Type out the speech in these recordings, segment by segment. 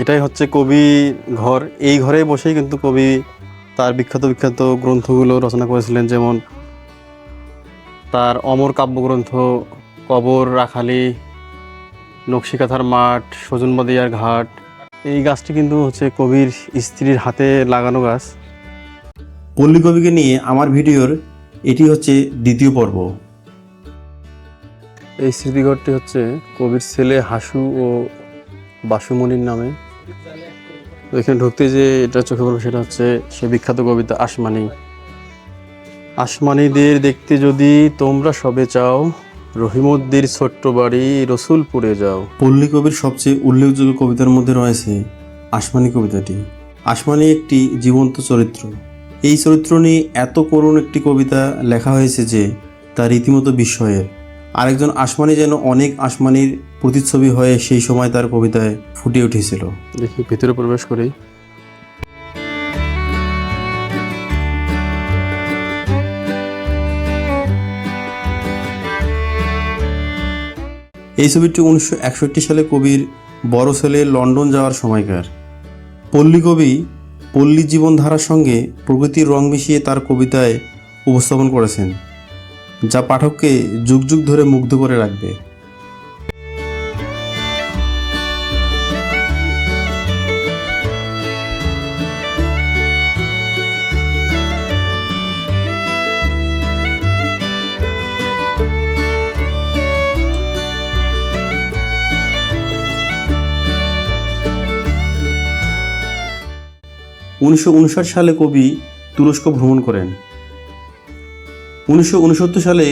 এটাই হচ্ছে কবি ঘর। এই ঘরে বসেই কিন্তু কবি তার বিখ্যাত বিখ্যাত গ্রন্থগুলো রচনা করেছিলেন যেমন তার অমর কাব্যগ্রন্থ কবর রাখালি নকশিকাথার মাঠ সজনবাদিয়ার ঘাট। এই গাছটি কিন্তু হচ্ছে কবির স্ত্রীর হাতে লাগানো গাছ। পল্লী কবিকে নিয়ে আমার ভিডিওর এটি হচ্ছে দ্বিতীয় পর্ব। এই স্মৃতিঘরটি হচ্ছে কবির ছেলে হাসু ও বাসুমণির নামে। এখানে ঢুকতে যে এটা চোখে পড়বে সেটা হচ্ছে সে বিখ্যাত কবিতা আসমানি। আসমানিদের দেখতে যদি তোমরা সবে চাও, রহিমদ্দির ছোট্ট বাড়ি রসুলপুরে যাও। পল্লী কবির সবচেয়ে উল্লেখযোগ্য কবিতার মধ্যে রয়েছে আসমানি কবিতাটি। আসমানি একটি জীবন্ত চরিত্র। এই চরিত্র নিয়ে এত করুণ একটি কবিতা লেখা হয়েছে যে তা রীতিমতো বিস্ময়ের। আরেকজন আসমানি যেন অনেক আসমানির প্রতিচ্ছবি হয়ে সেই সময় তার কবিতায় ফুটে উঠেছিল। দেখি ভিতরে প্রবেশ করি। এই ছবিটি উনিশশো একষট্টি সালে কবির বড় ছেলে লন্ডন যাওয়ার সময়কার। পল্লী কবি পল্লী জীবনধারার সঙ্গে প্রকৃতির রং মিশিয়ে তার কবিতায় উপস্থাপন করেছেন। যা পাঠককে যুগ যুগ ধরে মুগ্ধ করে রাখবে। উনিশশো উনষাট সালে কবি তুরস্ক ভ্রমণ করেন। উনিশশো উনসত্তর সালে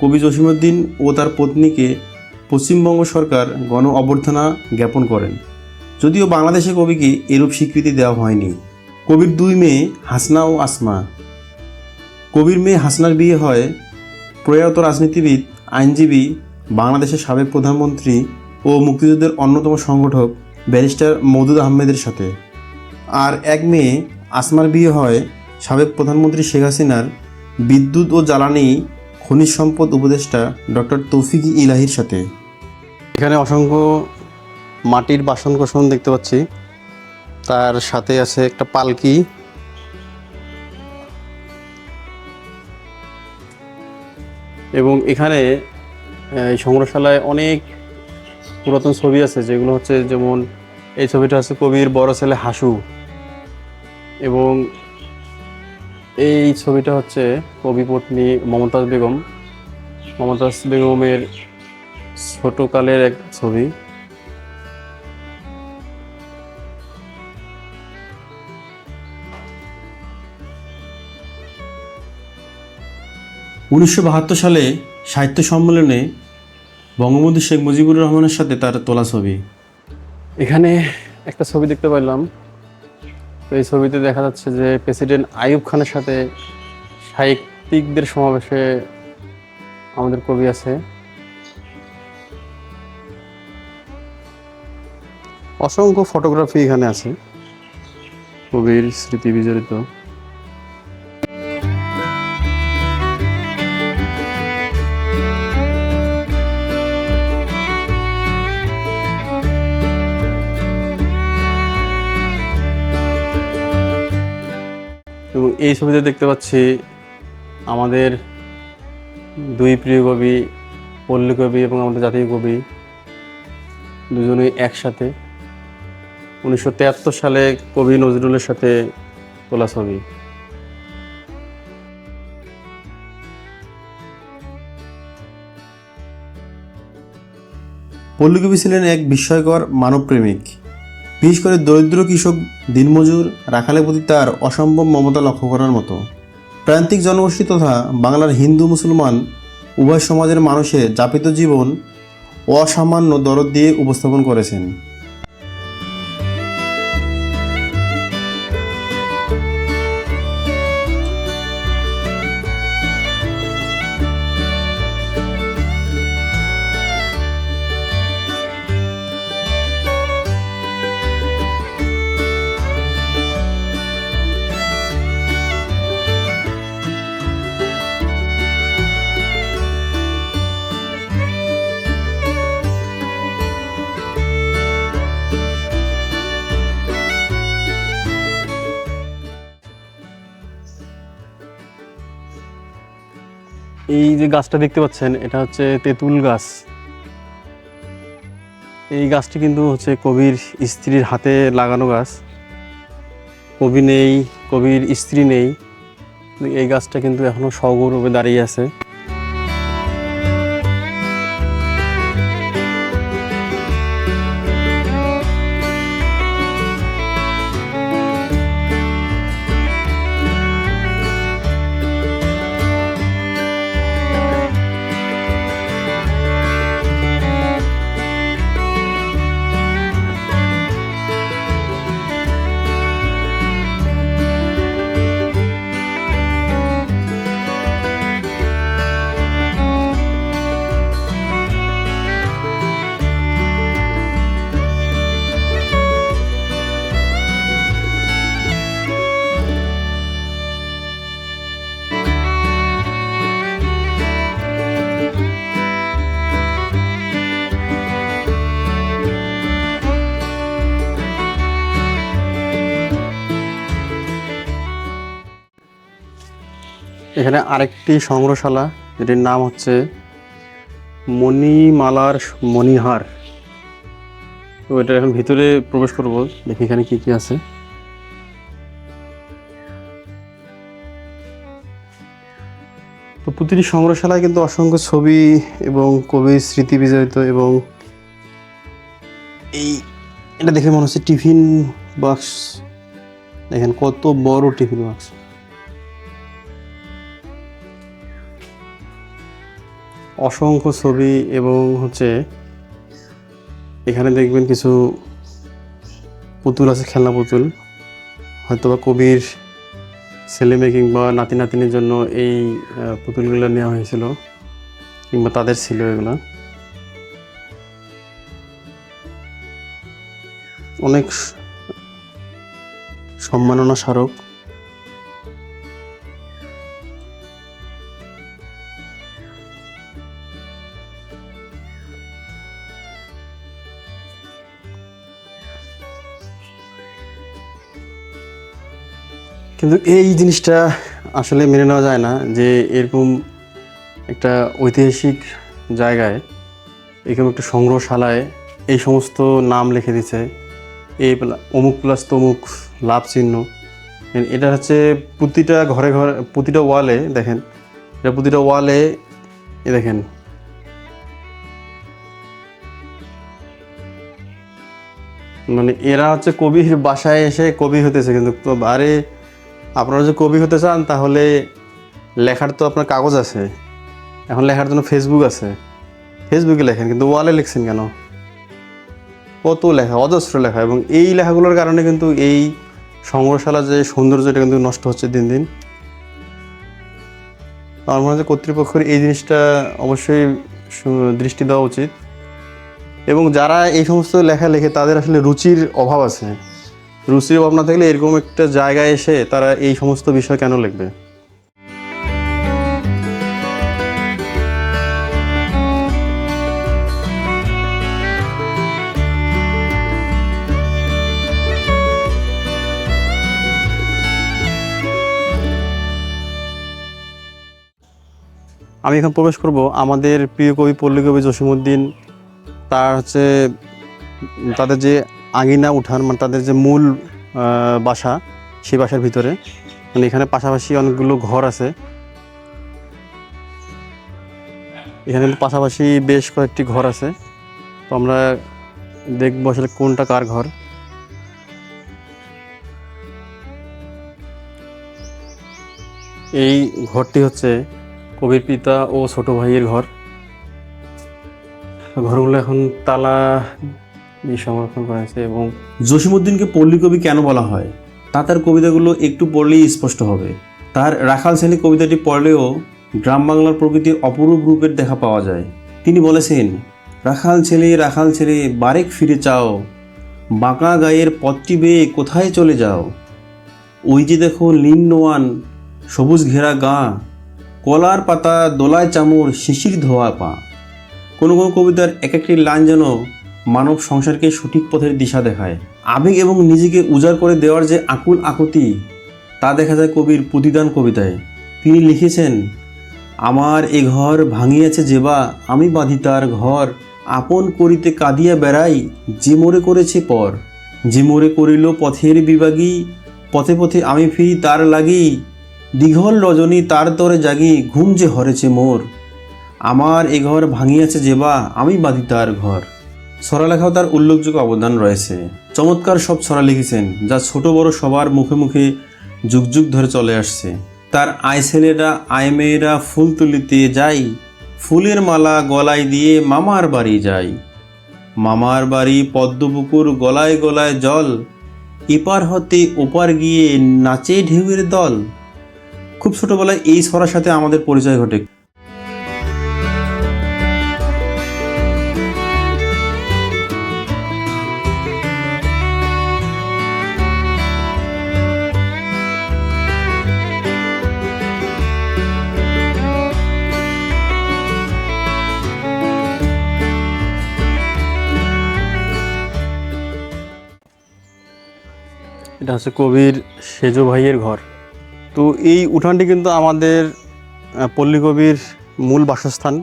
কবি জসিমুদ্দিন ও তার পত্নীকে পশ্চিমবঙ্গ সরকার গণ অভ্যর্থনা জ্ঞাপন করেন। যদিও বাংলাদেশে কবিকে এরূপ স্বীকৃতি দেওয়া হয়নি। কবির দুই মেয়ে হাসনা ও আসমা। কবির মেয়ে হাসনার বিয়ে হয় প্রয়াত রাজনীতিবিদ, আইনজীবী, বাংলাদেশের সাবেক প্রধানমন্ত্রী ও মুক্তিযুদ্ধের অন্যতম সংগঠক ব্যারিস্টার মৌদুদ আহমেদের সাথে। আর এক মেয়ে আসমার বিয়ে হয় সাবেক প্রধানমন্ত্রী শেখ হাসিনার বিদ্যুৎ ও জ্বালানি খনিজ সম্পদ উপদেষ্টা ডক্টর তৌফিকি ইলাহির সাথে। এখানে অসংখ্য মাটির বাসন কোসন দেখতে পাচ্ছি। তার সাথে আছে একটা পালকি। এবং এখানে সংগ্রহশালায় অনেক পুরাতন ছবি আছে, যেগুলো হচ্ছে যেমন এই ছবিটা হচ্ছে কবির বড় ছেলে হাসু। এবং এই ছবিটা হচ্ছে কবি পত্নী মমতাজ বেগম। মমতাজ বেগমের ছোটকালের এক ছবি। উনিশশো বাহাত্তর সালে সাহিত্য সম্মেলনে বঙ্গবন্ধু শেখ মুজিবুর রহমানের সাথে তার তোলা ছবি। এখানে একটা ছবি দেখতে পাইলাম। এই ছবিতে দেখা যাচ্ছে যে প্রেসিডেন্ট আইয়ুব খানের সাথে সাহিত্যিকদের সমাবেশে আমাদের কবি আছে। অসংখ্য ফটোগ্রাফি এখানে আছে। কবির স্মৃতি বিজড়িত। এই ছবিতে দেখতে পাচ্ছি আমাদের দুই প্রিয় কবি, পল্লী কবি এবং আমাদের জাতীয় কবি দুজনেই একসাথে উনিশশো তেয়াত্তর সালে কবি নজরুলের সাথে তোলা ছবি। পল্লীকবি ছিলেন এক বিস্ময়কর মানবপ্রেমিক। বিশেষ করে দরিদ্র কৃষক দিনমজুর রাখালের প্রতি তার অসম্ভব মমতা লক্ষ্য করার মতো। প্রান্তিক জনগোষ্ঠী তথা বাংলার হিন্দু মুসলমান উভয় সমাজের মানুষের যাপিত জীবন অসামান্য দরদ দিয়ে উপস্থাপন করেছেন। এই যে গাছটা দেখতে পাচ্ছেন, এটা হচ্ছে তেঁতুল গাছ। এই গাছটি কিন্তু হচ্ছে কবির স্ত্রীর হাতে লাগানো গাছ। কবি নেই, কবির স্ত্রী নেই। এই গাছটা কিন্তু এখনও সগৌরবে দাঁড়িয়ে আছে। এখানে আরেকটি সংগ্রহশালা, যেটির নাম হচ্ছে মণিমালার মণিহার। তো এটা এখন ভিতরে প্রবেশ করব, দেখি এখানে কি কি আছে। তো প্রতিটি সংগ্রহশালায় কিন্তু অসংখ্য ছবি এবং কবির স্মৃতি বিজড়িত এবং এই এটা দেখে মনে হচ্ছে টিফিন বাক্স দেখেন কত বড় টিফিন বাক্স অসংখ্য ছবি এবং হচ্ছে এখানে দেখবেন কিছু পুতুল আছে, খেলনা পুতুল। হয়তো বা কবির ছেলে মেয়ে কিংবা নাতি নাতিনের জন্য এই পুতুলগুলো নেওয়া হয়েছিল, কিংবা তাদের ছিল এগুলো। অনেক সম্মাননা স্মারক। কিন্তু এই জিনিসটা আসলে মেনে নেওয়া যায় না যে এরকম একটা ঐতিহাসিক জায়গায়, এরকম একটা সংগ্রহশালায় এই সমস্ত নাম লিখে দিচ্ছে এই অমুক প্লাস তমুক লাভ চিহ্ন। এটা হচ্ছে প্রতিটা ঘরে ঘরে, প্রতিটা ওয়ালে দেখেন, এটা প্রতিটা ওয়ালে এ দেখেন। মানে এরা হচ্ছে কবির বাসায় এসে কবি হতেছে কিন্তু আরে আপনারা যদি কবি হতে চান, তাহলে লেখার তো আপনার কাগজ আছে। এখন লেখার জন্য ফেসবুক আছে। ফেসবুকে লেখেন, কিন্তু ওয়ালে লিখছেন কেন? কত লেখা, অজস্র লেখা, এবং এই লেখাগুলোর কারণে কিন্তু এই সংগ্রহশালার যে সৌন্দর্যটা কিন্তু নষ্ট হচ্ছে দিন দিন। আমার মনে যে কর্তৃপক্ষের এই জিনিসটা অবশ্যই দৃষ্টি দেওয়া উচিত। এবং যারা এই সমস্ত লেখা লেখে, তাদের আসলে রুচির অভাব আছে। রুচির অভাব না থাকলে এরকম একটা জায়গায় এসে তারা এই সমস্ত বিষয় কেন লিখবে? আমি এখন প্রবেশ করব আমাদের প্রিয় কবি পল্লী কবি জসিমুদ্দিন তার হচ্ছে, তাদের যে আঙিনা উঠান মানে তাদের যে মূল বাসা, সেই বাসার ভিতরে। মানে এখানে পাশাপাশি অনেকগুলো ঘর আছে। এখানে পাশাপাশি বেশ কয়েকটি ঘর আছে। তো আমরা দেখব আসলে কোনটা কার ঘর। এই ঘরটি হচ্ছে কবির পিতা ও ছোট ভাইয়ের ঘর। ঘরগুলো এখন তালা সংরক্ষণ করা হয়েছে এবং জসিমুদ্দিনকে পল্লী কবি কেন বলা হয়? তা তার কবিতাগুলো একটু পড়লেই স্পষ্ট হবে। তার রাখাল শ্রেণি কবিতাটি পড়লেও গ্রাম বাংলার প্রকৃতির অপরূপ রূপের দেখা পাওয়া যায়। তিনি বলেছেন, রাখাল ছেলে রাখাল ছেলে, বারেক ফিরে চাও। বাঁকা গায়ের পথটি বেয়ে কোথায় চলে যাও? ওই যে দেখো লিন নোয়ান, সবুজ ঘেরা গা। কলার পাতা, দোলায় চামড় শিশির ধোয়া পা। কোনো কোনো কবিতার এক একটি লাইন যেন মানব সংসারকে সঠিক পথের দিশা দেখায়। আবেগ এবং নিজেকে উজাড় করে দেওয়ার যে আকুল আকুতি, তা দেখা যায় কবির প্রতিদান কবিতায়। তিনি লিখেছেন, আমার এ ঘর ভাঙিয়াছে যেবা, আমি বাঁধি তার ঘর। আপন করিতে কাঁদিয়া বেড়াই, যে মোরে করেছে পর। যে মোরে করিল পথের বিভাগী, পথে পথে আমি ফিরি তার লাগি। দীঘল রজনী তার তরে জাগি, ঘুম যে হরেছে মোর। আমার এ ঘর ভাঙিয়াছে যেবা, আমি বাঁধি তার ঘর। ছড়া লেখাও তার উল্লেখযোগ্য অবদান রয়েছে। চমৎকার সব ছড়া লিখেছেন, যা ছোট বড় সবার মুখে মুখে যুগ যুগ ধরে চলে আসছে। তার আয় ছেলেরা, আয় মেয়েরা ফুল তুলিতে যাই ফুলের মালা গলায় দিয়ে মামার বাড়ি যাই মামার বাড়ি পদ্মপুকুর গলায় গলায় জল, এপার হতে ওপার গিয়ে নাচে ঢেউয়ের দল। খুব ছোটবেলায় এই ছড়ার সাথে আমাদের পরিচয় ঘটে। এটা হচ্ছে কবির সেজো ভাইয়ের ঘর। তো এই উঠানটি কিন্তু আমাদের পল্লী কবির মূল বাসস্থান।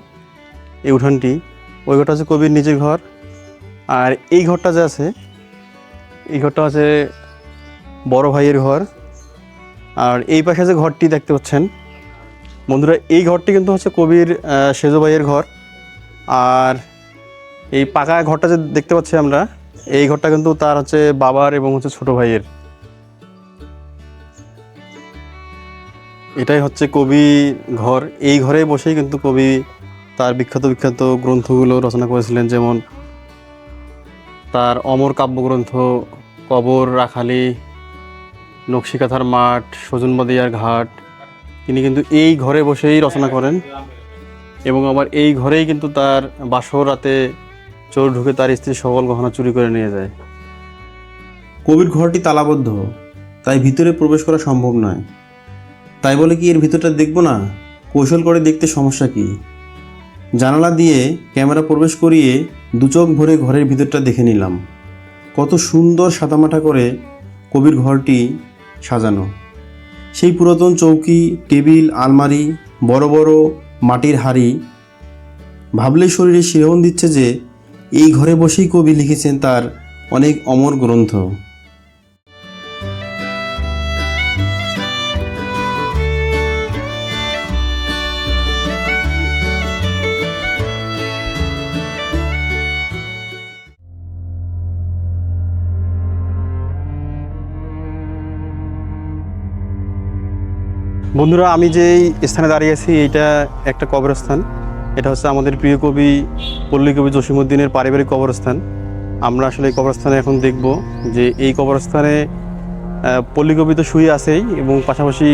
এই উঠানটি, ওই ঘরটা হচ্ছে কবির নিজের ঘর। আর এই ঘরটা যে আছে, এই ঘরটা হচ্ছে বড় ভাইয়ের ঘর। আর এই পাশে যে ঘরটি দেখতে পাচ্ছেন, বন্ধুরা, এই ঘরটি কিন্তু হচ্ছে কবির সেজো ভাইয়ের ঘর। আর এই পাকা ঘরটা যে দেখতে পাচ্ছি আমরা, এই ঘরটা কিন্তু তার হচ্ছে বাবার এবং হচ্ছে ছোট ভাইয়ের। এটাই হচ্ছে কবি ঘর। এই ঘরে বসেই কিন্তু কবি তার বিখ্যাত বিখ্যাত গ্রন্থগুলো রচনা করেছিলেন, যেমন তার অমর কাব্যগ্রন্থ, কবর, রাখালি, নকশিকাথার মাঠ সজনবদিয়ার ঘাট। তিনি কিন্তু এই ঘরে বসেই রচনা করেন এবং আবার এই ঘরেই কিন্তু তার বাসর রাতে চোর ঢুকে তার স্ত্রী সকল গহনা চুরি করে নিয়ে যায়। কবির ঘরটি তালাবদ্ধ, তাই ভিতরে প্রবেশ করা সম্ভব নয়। তাই বলে কি এর ভিতরটা দেখব না? কৌশল করে দেখতে সমস্যা কি? জানালা দিয়ে ক্যামেরা প্রবেশ করিয়ে দু চোখ ভরে ঘরের ভিতরটা দেখে নিলাম। কত সুন্দর সাদামাটা করে কবির ঘরটি সাজানো। সেই পুরাতন চৌকি, টেবিল, আলমারি, বড় বড় মাটির হাড়ি ভাবলে শরীরে শিরোহণ দিচ্ছে যে এই ঘরে বসেই কবি লিখেছেন তার অনেক অমর গ্রন্থ। বন্ধুরা, আমি যে স্থানে দাঁড়িয়ে আছি, এইটা একটা কবরস্থান। এটা হচ্ছে আমাদের প্রিয় কবি, পল্লী কবি জসিমুদ্দিনের পারিবারিক কবরস্থান। আমরা আসলে এই কবরস্থানে এখন দেখব যে এই কবরস্থানে পল্লী কবি তো শুয়ে আছেই এবং পাশাপাশি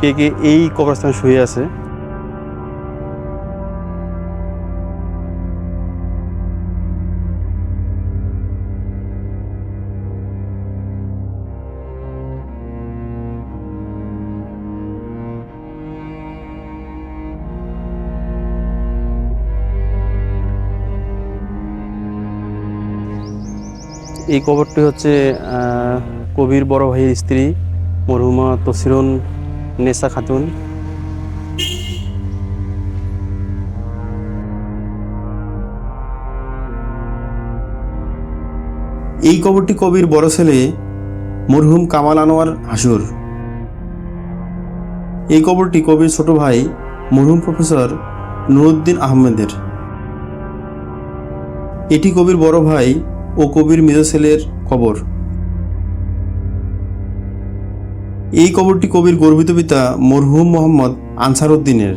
কে কে এই কবরস্থানে শুয়ে আছে। এই কবরটি হচ্ছে কবির বড় ভাইয়ের স্ত্রী, মরহুমা তসিরুন নেসা খাতুন। এই কবরটি কবির বড় ছেলে, মরহুম কামাল আনোয়ার হাসুর। এই কবরটি কবির ছোট ভাই, মরহুম প্রফেসর নুরুদ্দিন আহমেদের। এটি কবির বড় ভাই ও কবির মেজ ছেলের কবর। এই কবরটি কবির গর্বিত পিতা মরহুম মোহাম্মদ আনসার উদ্দিনের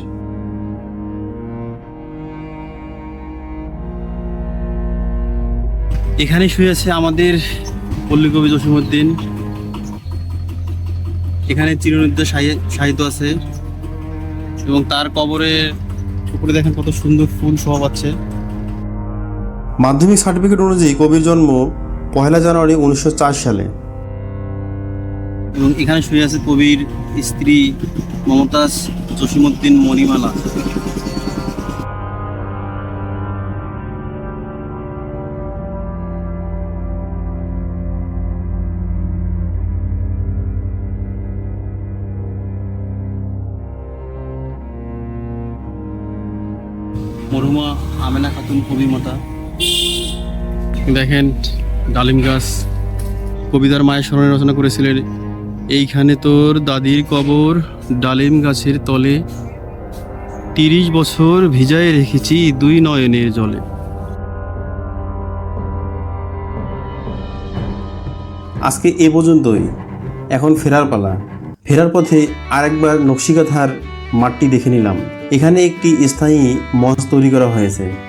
এখানে শুয়ে আছে আমাদের পল্লী কবি জসিমুদ্দিন এখানে চিরনিদ্য সাহিত্য আছে এবং তার কবরের উপরে দেখেন কত সুন্দর ফুল শোভা পাচ্ছে। মাধ্যমিক সার্টিফিকেট অনুযায়ী কবির জন্ম পহেলা জানুয়ারি উনিশশো চার সালে। এবং এখানে শুয়ে আছে কবির স্ত্রী মমতাজ জসিমুদ্দিন মণিমালা। মরহুমা আমেনা খাতুন কবি মাতা। দেখেন, ডালিম গাছ কবিতার মায়ের স্মরণে রচনা করেছিলেন। এইখানে তোর দাদির কবর ডালিম গাছের তলে। তিরিশ বছর ভিজায় রেখেছি দুই নয়নের জলে। আজকে এ পর্যন্তই। এখন ফেরার পালা। ফেরার পথে আরেকবার নকশিকাথার মাঠটি দেখে নিলাম। এখানে একটি স্থায়ী মঞ্চ তৈরি করা হয়েছে।